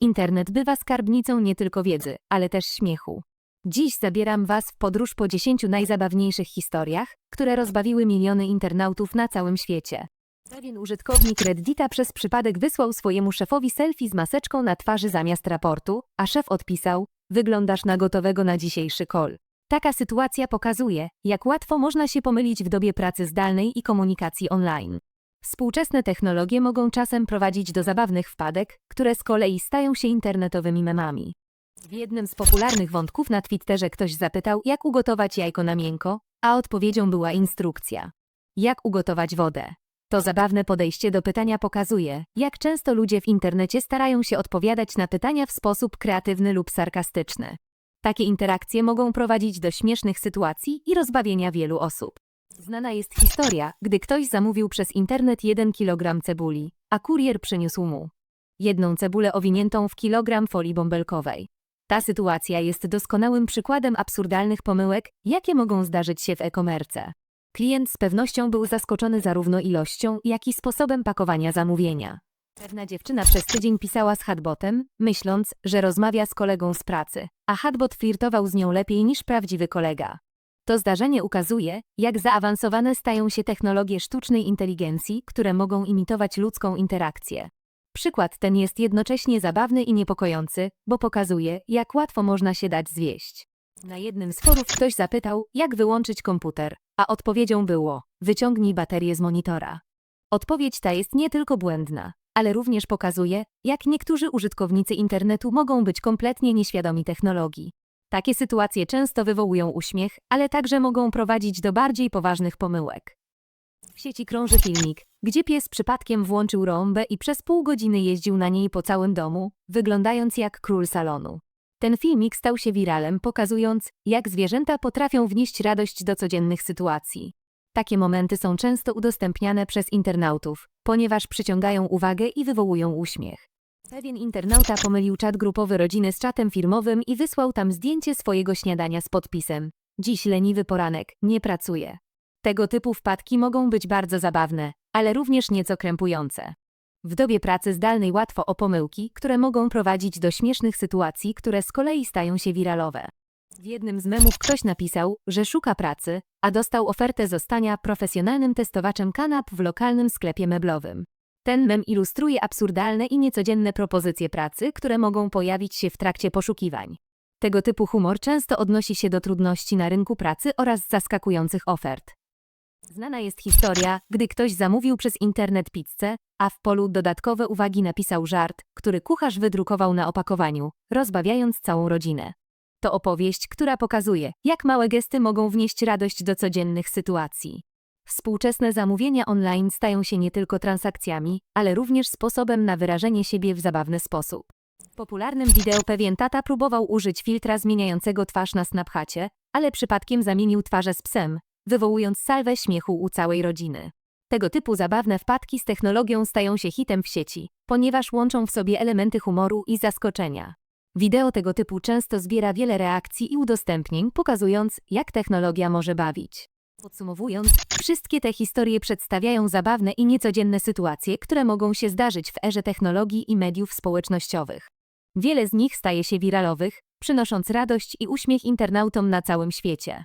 Internet bywa skarbnicą nie tylko wiedzy, ale też śmiechu. Dziś zabieram Was w podróż po 10 najzabawniejszych historiach, które rozbawiły miliony internautów na całym świecie. Pewien użytkownik Reddita przez przypadek wysłał swojemu szefowi selfie z maseczką na twarzy zamiast raportu, a szef odpisał: Wyglądasz na gotowego na dzisiejszy call. Taka sytuacja pokazuje, jak łatwo można się pomylić w dobie pracy zdalnej i komunikacji online. Współczesne technologie mogą czasem prowadzić do zabawnych wpadek, które z kolei stają się internetowymi memami. W jednym z popularnych wątków na Twitterze ktoś zapytał, jak ugotować jajko na miękko, a odpowiedzią była instrukcja. Jak ugotować wodę? To zabawne podejście do pytania pokazuje, jak często ludzie w internecie starają się odpowiadać na pytania w sposób kreatywny lub sarkastyczny. Takie interakcje mogą prowadzić do śmiesznych sytuacji i rozbawienia wielu osób. Znana jest historia, gdy ktoś zamówił przez internet 1 kg cebuli, a kurier przyniósł mu jedną cebulę owiniętą w kilogram folii bąbelkowej. Ta sytuacja jest doskonałym przykładem absurdalnych pomyłek, jakie mogą zdarzyć się w e-commerce. Klient z pewnością był zaskoczony zarówno ilością, jak i sposobem pakowania zamówienia. Pewna dziewczyna przez tydzień pisała z chatbotem, myśląc, że rozmawia z kolegą z pracy, a chatbot flirtował z nią lepiej niż prawdziwy kolega. To zdarzenie ukazuje, jak zaawansowane stają się technologie sztucznej inteligencji, które mogą imitować ludzką interakcję. Przykład ten jest jednocześnie zabawny i niepokojący, bo pokazuje, jak łatwo można się dać zwieść. Na jednym z forów ktoś zapytał, jak wyłączyć komputer, a odpowiedzią było: wyciągnij baterię z monitora. Odpowiedź ta jest nie tylko błędna, ale również pokazuje, jak niektórzy użytkownicy internetu mogą być kompletnie nieświadomi technologii. Takie sytuacje często wywołują uśmiech, ale także mogą prowadzić do bardziej poważnych pomyłek. W sieci krąży filmik, gdzie pies przypadkiem włączył rąbę i przez pół godziny jeździł na niej po całym domu, wyglądając jak król salonu. Ten filmik stał się wiralem, pokazując, jak zwierzęta potrafią wnieść radość do codziennych sytuacji. Takie momenty są często udostępniane przez internautów, ponieważ przyciągają uwagę i wywołują uśmiech. Pewien internauta pomylił czat grupowy rodziny z czatem firmowym i wysłał tam zdjęcie swojego śniadania z podpisem: Dziś leniwy poranek, nie pracuję. Tego typu wpadki mogą być bardzo zabawne, ale również nieco krępujące. W dobie pracy zdalnej łatwo o pomyłki, które mogą prowadzić do śmiesznych sytuacji, które z kolei stają się wiralowe. W jednym z memów ktoś napisał, że szuka pracy, a dostał ofertę zostania profesjonalnym testowaczem kanap w lokalnym sklepie meblowym. Ten mem ilustruje absurdalne i niecodzienne propozycje pracy, które mogą pojawić się w trakcie poszukiwań. Tego typu humor często odnosi się do trudności na rynku pracy oraz zaskakujących ofert. Znana jest historia, gdy ktoś zamówił przez internet pizzę, a w polu dodatkowe uwagi napisał żart, który kucharz wydrukował na opakowaniu, rozbawiając całą rodzinę. To opowieść, która pokazuje, jak małe gesty mogą wnieść radość do codziennych sytuacji. Współczesne zamówienia online stają się nie tylko transakcjami, ale również sposobem na wyrażenie siebie w zabawny sposób. W popularnym wideo pewien tata próbował użyć filtra zmieniającego twarz na Snapchacie, ale przypadkiem zamienił twarze z psem, wywołując salwę śmiechu u całej rodziny. Tego typu zabawne wpadki z technologią stają się hitem w sieci, ponieważ łączą w sobie elementy humoru i zaskoczenia. Wideo tego typu często zbiera wiele reakcji i udostępnień, pokazując, jak technologia może bawić. Podsumowując, wszystkie te historie przedstawiają zabawne i niecodzienne sytuacje, które mogą się zdarzyć w erze technologii i mediów społecznościowych. Wiele z nich staje się wiralowych, przynosząc radość i uśmiech internautom na całym świecie.